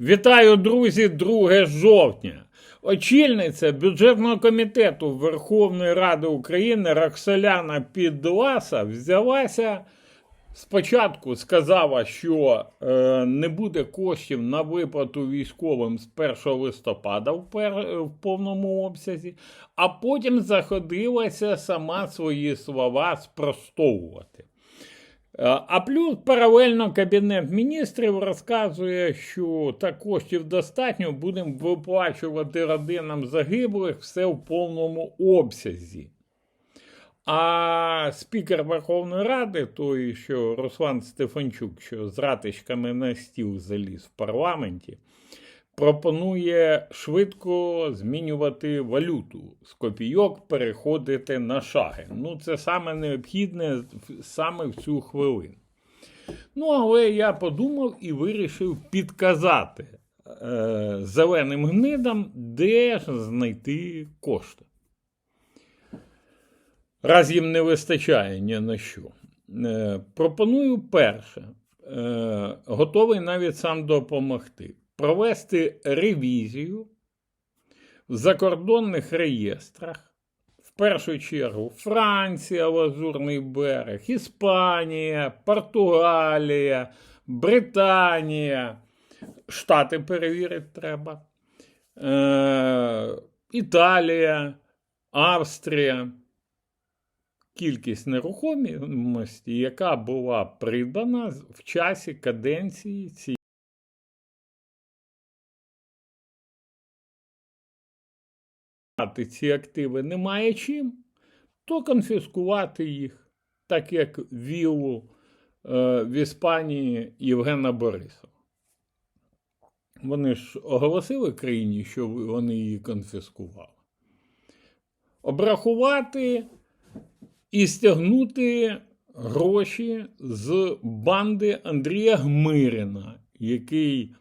Вітаю, друзі, 2 жовтня. Очільниця бюджетного комітету Верховної Ради України Роксоляна Підласа взялася спочатку сказала, що е, не буде коштів на виплату військовим з 1 листопада в, пер, в повному обсязі, а потім заходилася сама свої слова спростовувати. Е, А плюс паралельно Кабінет міністрів розказує, що так коштів достатньо, будемо виплачувати родинам загиблих все в повному обсязі. А спікер Верховної Ради, той, що Руслан Стефанчук, що з ратичками на стіл заліз в парламенті, пропонує швидко змінювати валюту, з копійок переходити на шаги. Ну, це саме необхідне саме в цю хвилину. Ну, але я подумав і вирішив підказати е, зеленим гнидам, де ж знайти кошти. Раз їм не вистачає ні на що. Е, пропоную перше, е, готовий навіть сам допомогти, провести ревізію в закордонних реєстрах. В першу чергу Франція, Лазурний берег, Іспанія, Португалія, Британія. Штати перевірити треба. Е, Італія, Австрія. Кількість нерухомості, яка була придбана в часі каденції цієї. Мати ці активи немає чим, то конфіскувати їх, так як віллу е, в Іспанії Євгена Борисова. Вони ж оголосили країні, що вони її конфіскували. Обрахувати і стягнути гроші з банди Андрія Гмирина, який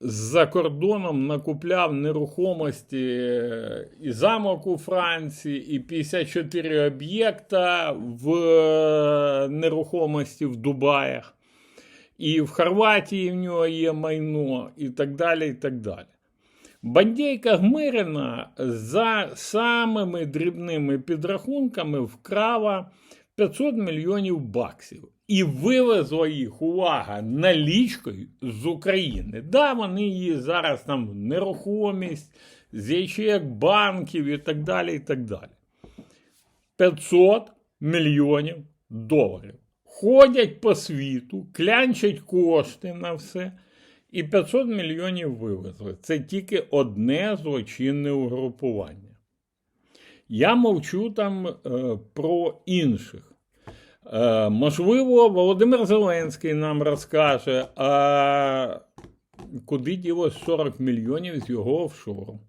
за кордоном накупляв нерухомості е, і замок у Франції, і 54 об'єкта в е, нерухомості в Дубаях, і в Хорватії в нього є майно, і так далі. і так далі. Бандейка Гмирина за самими дрібними підрахунками вкрала 500 мільйонів баксів і вивезла їх, увага, налічкою з України. Да, вони її зараз там в нерухомість, з ячеек банків і так далі. і так далі. 500 мільйонів доларів. Ходять по світу, клянчать кошти на все. І 500 мільйонів вивезли. Це тільки одне злочинне угрупування. Я мовчу там е, про інших. Е, можливо, Володимир Зеленський нам розкаже, а куди ділось 40 мільйонів з його офшору.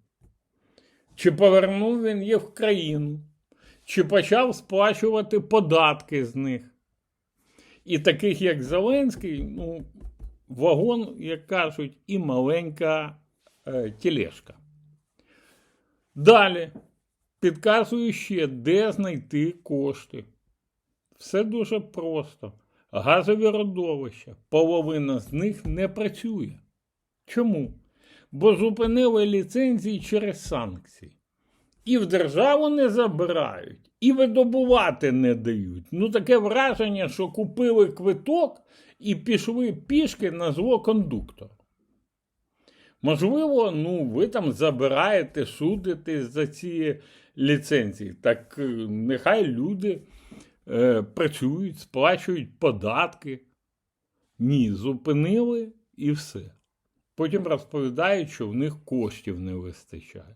Чи повернув він їх в країну, чи почав сплачувати податки з них. І таких, як Зеленський, ну, вагон, як кажуть, і маленька е, тележка. Далі підказую ще, де знайти кошти. Все дуже просто. Газові родовища, половина з них не працює. Чому? Бо зупинили ліцензії через санкції. І в державу не забирають, і видобувати не дають. Ну, таке враження, що купили квиток і пішли пішки на зло кондуктора. Можливо, ну, ви там забираєте, судите за ці ліцензії. Так е, нехай люди е, працюють, сплачують податки. Ні, зупинили і все. Потім розповідають, що в них коштів не вистачає.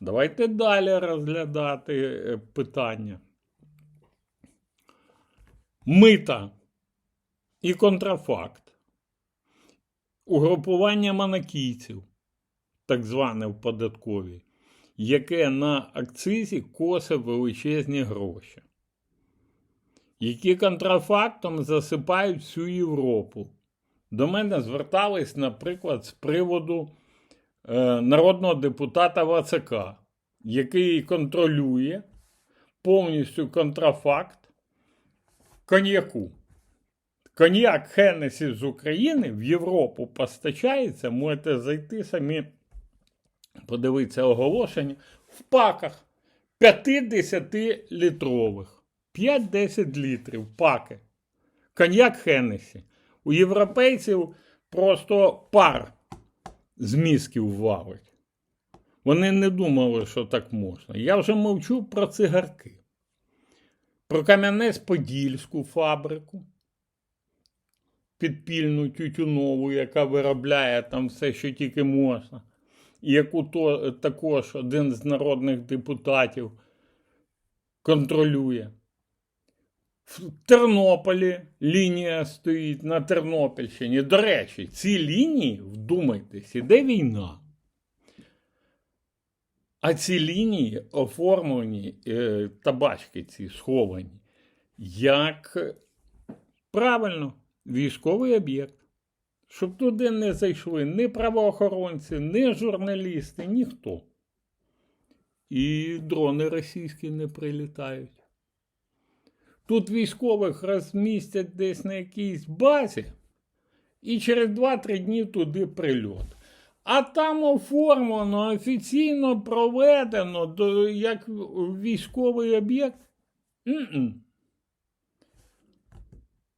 Давайте далі розглядати е, питання. Мита і контрафакт. Угрупування монокійців, так зване в податковій, яке на акцизі косе величезні гроші, які контрафактом засипають всю Європу. До мене звертались, наприклад, з приводу е, народного депутата ВЦК, який контролює повністю контрафакт коньяку. коньяк Хеннесі з України в Європу постачається, можете зайти самі, подивитися оголошення, в паках 50-літрових. 5-10 літрів паки. Коньяк Хеннесі. У європейців просто пар з мізків валить. Вони не думали, що так можна. Я вже мовчу про цигарки, про Кам'янець-Подільську фабрику, підпільну тютюнову, яка виробляє там все, що тільки можна, і яку то, також один з народних депутатів контролює. В Тернополі лінія стоїть на Тернопільщині. До речі, ці лінії, вдумайтесь, іде війна. А ці лінії оформлені, е, табачки ці сховані, як правильно, військовий об'єкт. Щоб туди не зайшли ні правоохоронці, ні журналісти, ніхто. І дрони російські не прилітають. Тут військових розмістять десь на якійсь базі, і через 2-3 дні туди прильот. А там оформлено, офіційно проведено як військовий об'єкт.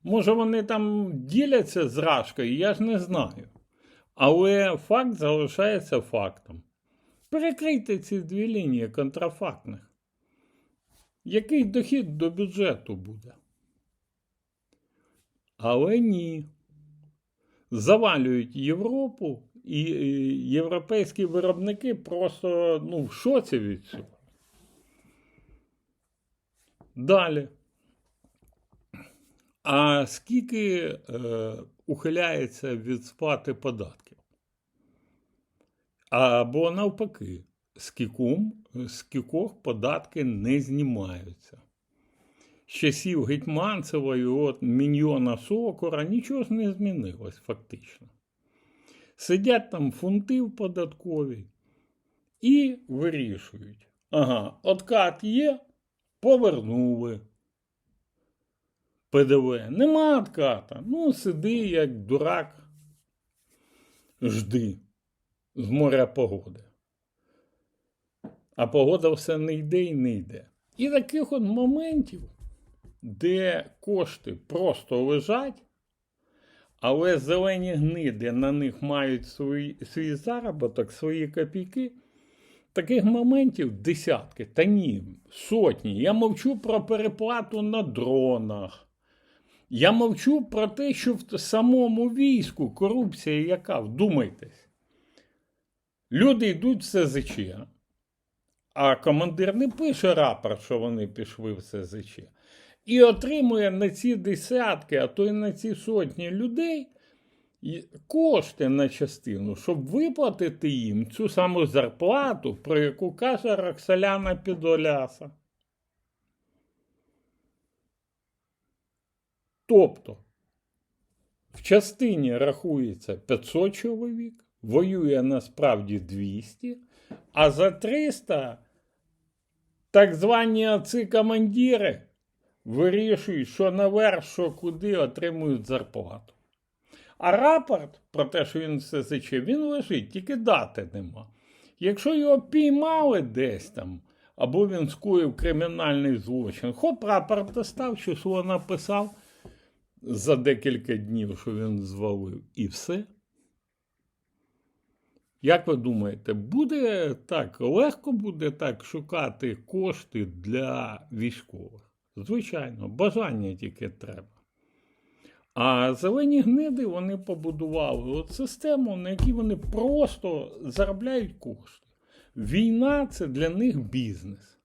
Може, вони там діляться з Рашкою, я ж не знаю. Але факт залишається фактом. Перекрийте ці дві лінії контрафактних. Який дохід до бюджету буде? Але ні. Завалюють Європу, і європейські виробники просто ну, в шоці від цього. Далі. А скільки е, ухиляється від сплати податків? Або навпаки, скільком, скількох податки не знімаються. З часів Гетьманцева і от Міньйона Сокора нічого не змінилось фактично. Сидять там фунти в податковій і вирішують. Ага, откат є, повернули. ПДВ. Нема отката. Ну, сиди, як дурак, жди з моря погоди. А погода все не йде і не йде. І таких от моментів, де кошти просто лежать, але зелені гниди на них мають свій, свій заробіток, свої копійки. Таких моментів десятки, та ні, сотні. Я мовчу про переплату на дронах. Я мовчу про те, що в самому війську корупція яка, вдумайтесь. Люди йдуть в СЗЧ, а командир не пише рапорт, що вони пішли в СЗЧ. І отримує на ці десятки, а то й на ці сотні людей кошти на частину, щоб виплатити їм цю саму зарплату, про яку каже Роксоляна Підоляса. Тобто в частині рахується 500 чоловік, воює насправді 200, а за 300 так звані оці командири вирішують, що наверх, що куди отримують зарплату. А рапорт про те, що він все заче, він лежить, тільки дати нема. Якщо його піймали десь там, або він скоїв кримінальний злочин, хоп, рапорт достав, число написав за декілька днів, що він звалив, і все. Як ви думаєте, буде так, легко буде так шукати кошти для військових? Звичайно, бажання тільки треба. А зелені гниди вони побудували от систему, на якій вони просто заробляють кошти. Війна це для них бізнес.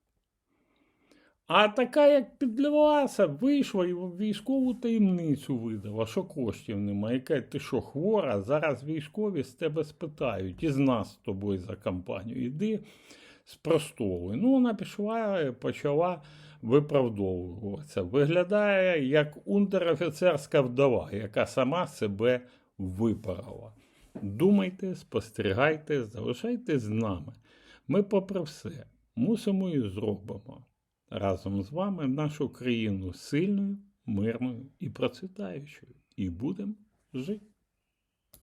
А така, як підлилася, вийшла і військову таємницю видала, що коштів немає. Яка ти що, хвора? Зараз військові з тебе спитають, і з нас з тобою за кампанію. Іди спростовуй. Ну, вона пішла, почала виправдовуватися. Виглядає як унтерофіцерська вдова, яка сама себе випарала. Думайте, спостерігайте, залишайтесь з нами. Ми, попри все, мусимо і зробимо разом з вами нашу країну сильною, мирною і процвітаючою. і будемо жити.